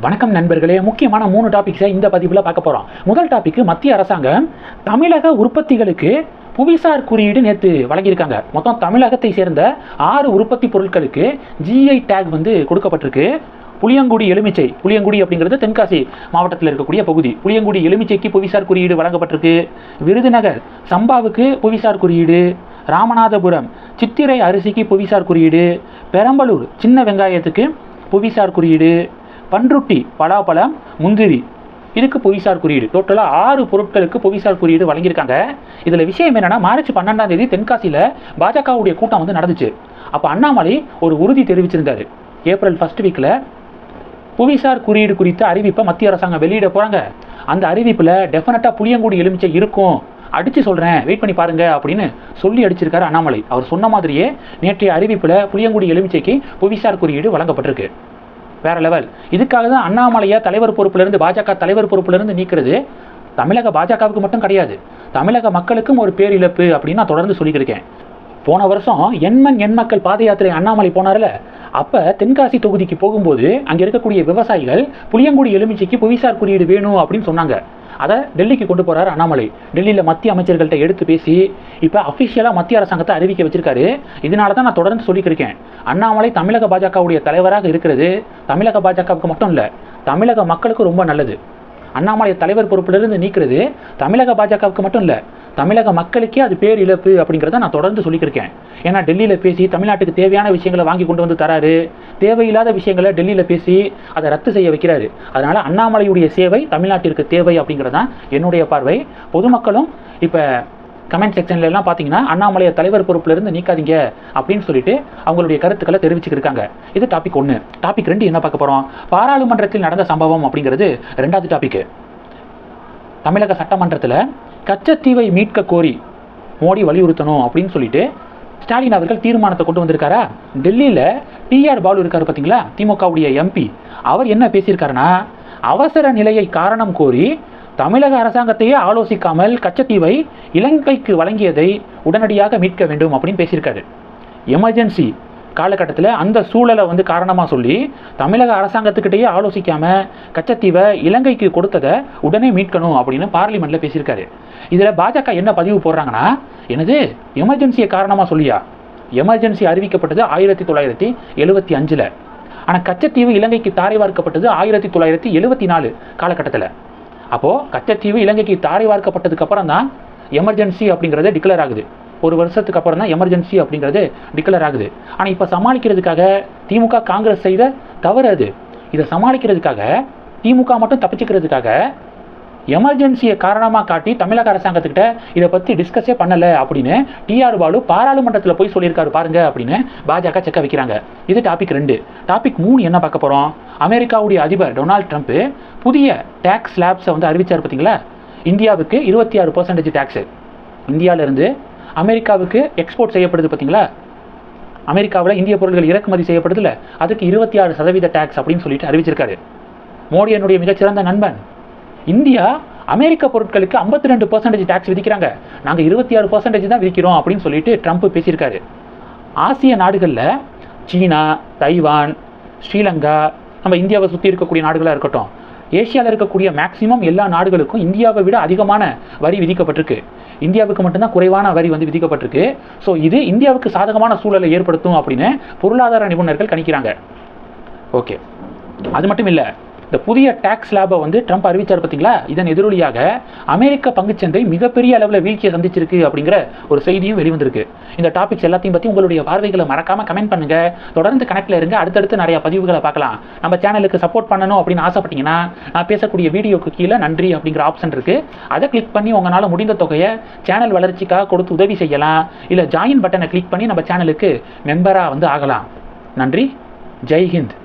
வணக்கம் நண்பர்களே. முக்கியமான மூணு டாபிக்ஸை இந்த பதிவில் பார்க்க போகிறோம் முதல் டாபிக் மத்திய அரசாங்கம் தமிழக உற்பத்திகளுக்கு புவிசார் குறியீடு நேற்று வழங்கியிருக்காங்க. மொத்தம் தமிழகத்தை சேர்ந்த ஆறு உற்பத்தி பொருட்களுக்கு ஜிஐ டேக் வந்து கொடுக்கப்பட்டிருக்கு. புளியங்குடி எலுமிச்சை புளியங்குடி அப்படிங்கிறது தென்காசி மாவட்டத்தில் இருக்கக்கூடிய பகுதி. புளியங்குடி எலுமிச்சைக்கு புவிசார் குறியீடு வழங்கப்பட்டிருக்கு. விருதுநகர் சம்பாவுக்கு புவிசார் குறியீடு. ராமநாதபுரம் சித்திரை அரிசிக்கு புவிசார் குறியீடு. பெரம்பலூர் சின்ன வெங்காயத்துக்கு புவிசார் குறியீடு. பன்ருட்டி பலாப்பழம் முந்திரி. இதுக்கு புவிசார் குறியீடு. டோட்டலாக ஆறு பொருட்களுக்கு புவிசார் குறியீடு வழங்கியிருக்காங்க. இதில் விஷயம் என்னென்னா மார்ச் பன்னெண்டாம் தேதி தென்காசியில் பாஜகவுடைய கூட்டம் வந்து நடந்துச்சு. அப்போ அண்ணாமலை ஒரு உறுதி தெரிவிச்சிருந்தாரு. ஏப்ரல் ஃபர்ஸ்ட் வீக்கில் புவிசார் குறியீடு குறித்த அறிவிப்பை மத்திய அரசாங்கம் வெளியிட போகிறாங்க அந்த அறிவிப்பில் டெஃபினட்டாக புளியங்குடி எலுமிச்சை இருக்கும். அடித்து சொல்கிறேன் வெயிட் பண்ணி பாருங்க அப்படின்னு சொல்லி அடிச்சிருக்காரு அண்ணாமலை. அவர் சொன்ன மாதிரியே நேற்றைய அறிவிப்பில் புளியங்குடி எலுமிச்சைக்கு புவிசார் குறியீடு வழங்கப்பட்டிருக்கு. வேற லெவல் இதுக்காக தான் அண்ணாமலையை தலைவர் பொறுப்பிலிருந்து பாஜக தலைவர் பொறுப்பிலிருந்து நீக்கிறது. தமிழக பாஜகவுக்கு மட்டும் கிடையாது. தமிழக மக்களுக்கும் ஒரு பேரிழப்பு அப்படின்னு நான் தொடர்ந்து சொல்லிக்கிருக்கேன் போன வருஷம் எண்மண் எண்மக்கள் பாத யாத்திரை அண்ணாமலை போனார்ல. அப்போ தென்காசி தொகுதிக்கு போகும்போது அங்கே இருக்கக்கூடிய விவசாயிகள் புளியங்குடி எலுமிச்சைக்கு புவிசார் குறியீடு வேணும் அப்படின்னு சொன்னாங்க. அதை டெல்லிக்கு கொண்டு போறாரு அண்ணாமலை. டெல்லியில் மத்திய அமைச்சர்கள்ட்ட எடுத்து பேசி இப்போ அஃபிஷியலாக மத்திய அரசாங்கத்தை அறிவிக்க வச்சிருக்காரு. இதனால தான் நான் தொடர்ந்து சொல்லிக்கிருக்கேன் இருக்கேன். அண்ணாமலை தமிழக பாஜகவுடைய தலைவராக இருக்கிறது. தமிழக பாஜகவுக்கு மட்டும் இல்லை தமிழக மக்களுக்கு ரொம்ப நல்லது. அண்ணாமலை தலைவர் பொறுப்பிலிருந்து நீக்கிறது. தமிழக பாஜகவுக்கு மட்டும் இல்லை தமிழக மக்களுக்கே அது பேர் இழப்பு அப்படிங்கிறத நான் தொடர்ந்து சொல்லியிருக்கேன் ஏன்னா டெல்லியில் பேசி தமிழ்நாட்டுக்கு தேவையான விஷயங்களை வாங்கி கொண்டு வந்து தராரு. தேவையில்லாத விஷயங்களை டெல்லியில் பேசி அதை ரத்து செய்ய வைக்கிறாரு. அதனால் அண்ணாமலையுடைய சேவை தமிழ்நாட்டிற்கு தேவை அப்படிங்கிறதான் என்னுடைய பார்வை. பொதுமக்களும் இப்போ கமெண்ட் செக்ஷன்ல எல்லாம் பார்த்தீங்கன்னா அண்ணாமலையை தலைவர் பொறுப்பிலிருந்து நீக்காதீங்க அப்படின்னு சொல்லிட்டு அவங்களுடைய கருத்துக்களை தெரிவிச்சுக்கிருக்காங்க. இது டாபிக் ஒன்று டாபிக் ரெண்டு என்ன பார்க்க போகிறோம் பாராளுமன்றத்தில் நடந்த சம்பவம் அப்படிங்கிறது ரெண்டாவது டாபிக் தமிழக சட்டமன்றத்தில் கச்சத்தீவை மீட்க கோரி மோடி வலியுறுத்தணும் அப்படின்னு சொல்லிட்டு ஸ்டாலின் அவர்கள் தீர்மானத்தை கொண்டு வந்திருக்காரா? டெல்லியில் டிஆர் பாலு இருக்காரு பார்த்தீங்களா திமுகவுடைய எம்பி அவர் என்ன பேசியிருக்காருன்னா அவசர நிலையை காரணம் கோரி தமிழக அரசாங்கத்தையே ஆலோசிக்காமல் கச்சத்தீவை இலங்கைக்கு வழங்கியதை உடனடியாக மீட்க வேண்டும் அப்படின்னு பேசியிருக்காரு. எமர்ஜென்சி காலகட்டத்தில் அந்த சூழலை வந்து காரணமாக சொல்லி தமிழக அரசாங்கத்துக்கிட்டேயே ஆலோசிக்காமல் கச்சத்தீவை இலங்கைக்கு கொடுத்ததை உடனே மீட்கணும் அப்படின்னு பார்லிமெண்ட்டில் பேசியிருக்காரு. இதில் பாஜக என்ன பதிவு போடுறாங்கன்னா எனது எமர்ஜென்சியை காரணமாக சொல்லியா? எமர்ஜென்சி அறிவிக்கப்பட்டது ஆயிரத்தி தொள்ளாயிரத்தி எழுபத்தி அஞ்சில். ஆனால் கச்சத்தீவு இலங்கைக்கு தாரை வார்க்கப்பட்டது ஆயிரத்தி தொள்ளாயிரத்தி எழுபத்தி நாலு காலகட்டத்தில். அப்போது கச்சத்தீவு இலங்கைக்கு தாரை வார்க்கப்பட்டதுக்கு அப்புறம் தான் எமர்ஜென்சி அப்படிங்கிறது டிக்ளேர் ஆகுது. ஒரு வருஷத்துக்கு அப்புறம் தான் எமர்ஜென்சி அப்படிங்கிறது டிக்ளேர் ஆகுது. ஆனால் இப்போ சமாளிக்கிறதுக்காக திமுக காங்கிரஸ் செய்த தவறு அது. இதை சமாளிக்கிறதுக்காக திமுக மட்டும் தப்பிச்சுக்கிறதுக்காக எமர்ஜென்சியை காரணமாக காட்டி தமிழக அரசாங்கத்துக்கிட்ட இதை பற்றி டிஸ்கஸே பண்ணலை அப்படின்னு டிஆர் பாலு பாராளுமன்றத்தில் போய் சொல்லியிருக்காரு பாருங்க அப்படின்னு பாஜக செக்க வைக்கிறாங்க. இது டாபிக் ரெண்டு. டாபிக் மூணு என்ன பார்க்க போகிறோம் அமெரிக்காவுடைய அதிபர் டொனால்ட் ட்ரம்ப் புதிய டேக்ஸ் ஸ்லாப்ஸை வந்து அறிவிச்சார் பார்த்தீங்களா? இந்தியாவுக்கு இருபத்தி ஆறு பர்சன்டேஜ் டேக்ஸு இந்தியாவிலேருந்து அமெரிக்காவுக்கு எக்ஸ்போர்ட் செய்யப்படுது பார்த்தீங்களா? அமெரிக்காவில் இந்திய பொருட்கள் இறக்குமதி செய்யப்படுதுல அதுக்கு இருபத்தி ஆறு சதவீத டேக்ஸ் அப்படின்னு சொல்லிட்டு அறிவிச்சிருக்காரு. மோடி என்னுடைய மிகச்சிறந்த நண்பன் இந்தியா அமெரிக்க பொருட்களுக்கு ஐம்பத்தி ரெண்டு பர்சன்டேஜ் டேக்ஸ் விதிக்கிறாங்க. நாங்கள் இருபத்தி ஆறு பர்சன்டேஜ் தான் விதிக்கிறோம் அப்படின்னு சொல்லிட்டு ட்ரம்ப் பேசியிருக்காரு. ஆசிய நாடுகளில் சீனா தைவான் ஸ்ரீலங்கா நம்ம இந்தியாவை சுற்றி இருக்கக்கூடிய நாடுகளாக இருக்கட்டும் ஏசியாவில் இருக்கக்கூடிய மேக்சிமம் எல்லா நாடுகளுக்கும் இந்தியாவை விட அதிகமான வரி விதிக்கப்பட்டிருக்கு. இந்தியாவுக்கு மட்டும்தான் குறைவான வரி வந்து விதிக்கப்பட்டிருக்கு. ஸோ இது இந்தியாவுக்கு சாதகமான சூழலை ஏற்படுத்தும் அப்படின்னு பொருளாதார நிபுணர்கள் கணிக்கிறாங்க. ஓகே அது மட்டும் இல்லை. இந்த புதிய டேக்ஸ் லேபை வந்து ட்ரம்ப் அறிவித்தார் பார்த்தீங்களா இதன் எதிரொலியாக அமெரிக்க பங்குச்சந்தை மிகப்பெரிய அளவில் வீழ்ச்சியை சந்திச்சிருக்கு அப்படிங்கிற ஒரு செய்தியும் வெளிவந்திருக்கு. இந்த டாபிக்ஸ் எல்லாத்தையும் பற்றி உங்களுடைய பார்வைகளை மறக்காமல் கமெண்ட் பண்ணுங்கள் தொடர்ந்து கணக்கில் இருங்க. அடுத்தடுத்து நிறைய பதிவுகளை பார்க்கலாம். நம்ம சேனலுக்கு சப்போர்ட் பண்ணணும் அப்படின்னு ஆசைப்பட்டீங்கன்னா நான் பேசக்கூடிய வீடியோக்கு கீழே நன்றி அப்படிங்கிற ஆப்ஷன் இருக்குது அதை கிளிக் பண்ணி உங்களால் முடிந்த தொகையை சேனல் வளர்ச்சிக்காக கொடுத்து உதவி செய்யலாம். இல்லை ஜாயின் பட்டனை கிளிக் பண்ணி நம்ம சேனலுக்கு மெம்பராக வந்து ஆகலாம். நன்றி. ஜெய் ஹிந்த்.